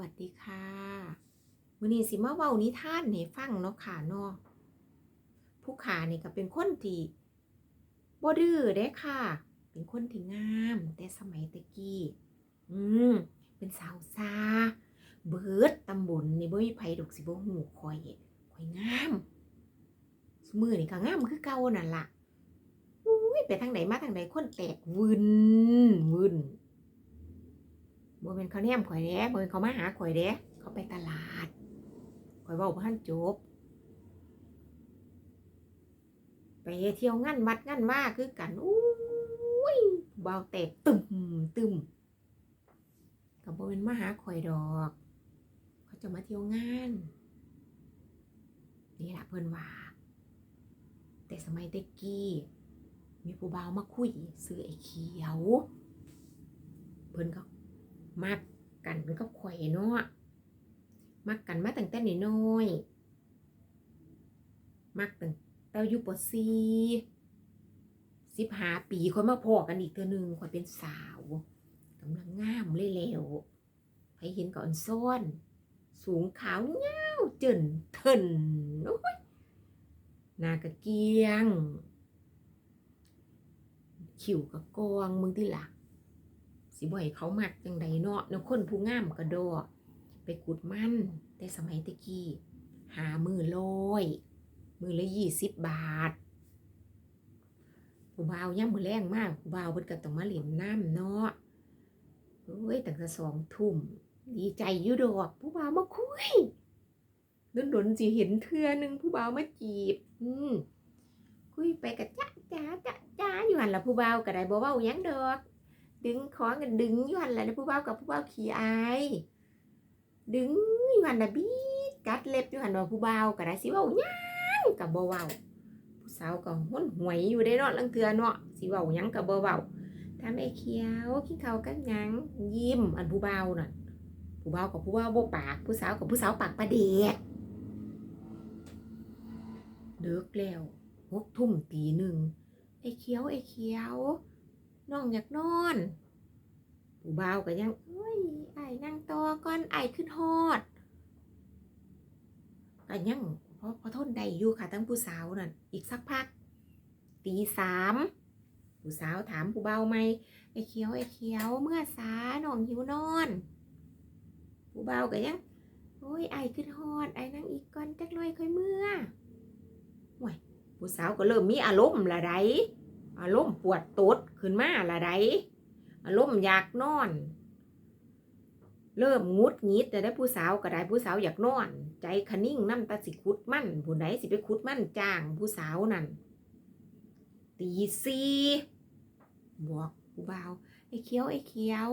วัสดีค่ะมื้อนี้สิมาเว้านิทานให้ฟังเนาะค่ะเนาะผู้ขานี่ก็เป็นคนที่บ่ดื้อเด้ค่ะ เป็นคนที่งาม แต่สมัยตะกี้ อืม เป็นสาวซา เบิดตำบลนี่บ่มีไผดอกสิบ่ฮู้ข่อยข่อยงามซุมื้อนี่ก็งามคือเก่านั่นล่ะอุ้ยไปทางไหนมาทางไหนคนแตกวึนวึน บ่เป็นเขาแนมข่อยเด้บ่เป็นเขามาหาข่อยเด้เขาไปตลาด ข่อยเว้าบ่ทันจบ ไปเที่ยวงานวัดงานว่าคือกันอุ้ยเบาแตกตึมตึมก็บ่เป็นมาหาข่อยดอก เขาจะมาเที่ยวงานนี่แหละเพิ่อนว่า แต่สมัยเด็กกี้มีผู้บ่าวมาคุยซื้อไอ้เขียว เพิ่อนก็ มักกันกับข่อยเนาะมักกันมาตั้งแต่น้อยมักตั้งแต่อยู่ป .4 สิบหาปีค่อยมาพอกันอีกเทื่อหนึ่งข่อยเป็นสาวกำลังงามเลยแล้วใครเห็นก่อนซ่อน สูงขาวยาเจินเทินโอ้ยหน้ากะเกียง ขิวกะกองมึงที่หลัก สิบ่ให้เขามักจังใดเนาะนคนผู้งามกระโดอไปกุดมันแต่สมัยตะกี้หามือลอยมือละยี่สิบบาทผู้บ่าวย่ำมือแรงมากผู้บ่าวเพิ่นก็ต้องมาเล่นน้ำเนาะโอ้ยตั้งแต่สองทุ่มดีใจอยู่ดอกผู้บ่าวมาคุยดนดนๆสิเห็นเทือหนึงผู้บ่าวมาจีบ อืมคุยไปกับจ๊ะจ๊ะจ๊ะจ๊ะอยู่หันละผู้บ่าวก็ได้บ่เว้าหยังดอก ดึงขอกันดึงอยู่หันแหละผู้เบ้ากับผู้เบ้าขี้อายดึงอยู่หันนะบีดกัดเล็บอยู่หันว่าผู้เบ้าก็ได้สิเว้าหยังก็บ่เว้าผู้สาวก็ห้นหวยอยู่ได้เนาะลังเทื่อเนาะสิเว้ายังก็บ่เว้าถามไอ้เขียวกินข้ากันยังยิ้มอันผู้เบ้าน่ะผู้เบ้ากับผู้เบ้าบ่ปาก ผู้สาวกับผู้สาวปากประเดกเดึกแล้วหกทุ่มตีหนึ่งไอ้เขียวไอ้เขียว น้องอยากนอนผู้บ่าวก็ยังเอ้ยไอ้นั่งต่อก่อนไอ้ขึ้นฮอดก็ยังพอพอทนได้อยู่ค่ะทั้งผู้สาวนั่นอีกสักพัก ตีสามผู้สาวถามผู้เบาไหมไอ้เขียวไอ้เขียวเมื่อสาน้องหิวนอนผู้เบาก็ยังโอ้ยไอ้ขึ้นฮอดไอ้นั่งอีกก่อนจักหน่อยค่อยเมื่อห่วยผู้สาวก็เริ่มมีอารมณ์ละได อารมณ์ปวดตดขึ้นมาละไดอารมณ์อยากนอน เริ่มงุดงิดแต่ได้ผู้สาวก็ได้ผู้สาวอยากนอน ใจขนิ่งน้ำตาสิคุดมั่นผู้ใดสิไปคุดมั่นจ้างผู้สาวนั่นตีสี่บอกผู้บ่าวไอ้เขียวไอ้เขียว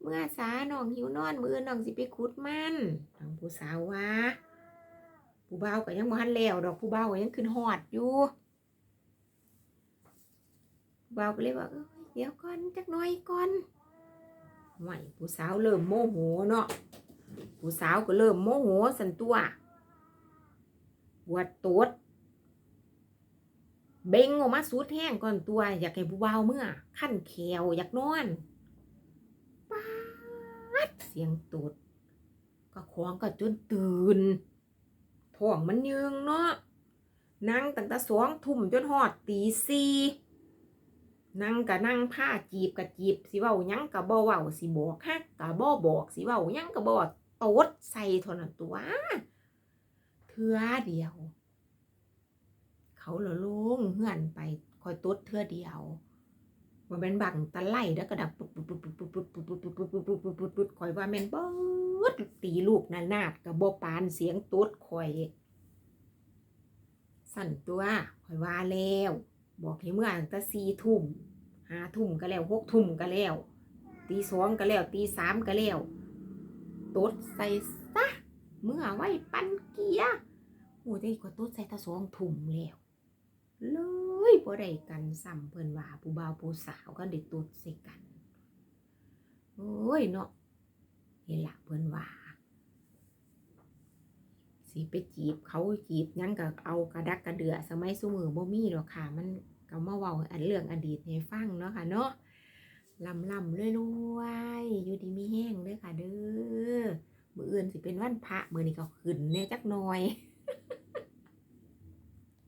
เมื่อสาน้องหิวนอนมือน้องสิไปคุดมันทางผู้สาวว่าผู้บ่าวก็ยังบ่ทันแล้วดอกผู้บ่าวก็ยังขึ้นฮอดอยู่ บ่าวก็เลยว่าเดี๋ยวก่อนจักหน่อยก่อนไหวผู้สาวเริ่มโมโหเนาะผู้สาวก็เริ่มโมโหสันตัวปวดตดเบ่งออกมาสูดแห้งก่อนตัว อยากให้ผู้บ่าวเมื่อขั้นแขวอยากนอนป๊าดเสียงตดก็ควงก็จนตื่นท้องมันยืงเนาะนั่งตั้งแต่สองทุ่มจนหอดตีสี่ นั่งกะนั่งผ้าจีบกะจีบสิเว้ายังกะบ่เว้าสิบอกฮักกะบ่บอกสิเว้ายังกะบ่ตดใส่เท่านั้นตัวเทื่อเดียว เขาละลงเฮือนไปคอยตดเทื่อเดียวว่าแม่นบังตะไลแล้วก็ดังปุ๊บปุ๊บปุ๊บปุ๊บปุ๊บปุ๊บปุ๊บปุ๊บปุ๊บปุ๊บปุ๊บปุ๊บปุ๊บคอยว่าแม่นเบิดตีลูกนานาดกะบ่ปานเสียงตดคอย สั่นตัวคอยว่าแล้ว บอกให้เมื่อตั้งแต่สี่ทุ่มห้าทุ่มก็แล้วหกทุ่มก็แล้วตีสองก็แล้วตีสามก็แล้วตดใส่ซะเมื่อไว้ปันเกียร์โอ้ได้กว่าตดใส่ตะสองทุ่มแล้วเลยบ่ได้กันซ้ำเพิ่นว่าผู้บ่าวผู้สาวก็ได้ตดใส่กันโอ้ยเนาะนี่ล่ะเพิ่นว่า สิไปจีบเขาจีบยังก็เอากระดักกระเดือสมัยสมือบ่มีหรอกค่ะ มันก็มาเว้าอันเรื่องอดีตให้ฟังเนาะค่ะเนาะลำลำรวยๆอยู่ดีมีแห้งเด้อค่ะเด้อมืออื่นสิเป็นวันพระมือนี้ก็ขึ้นแหน่จักหน่อย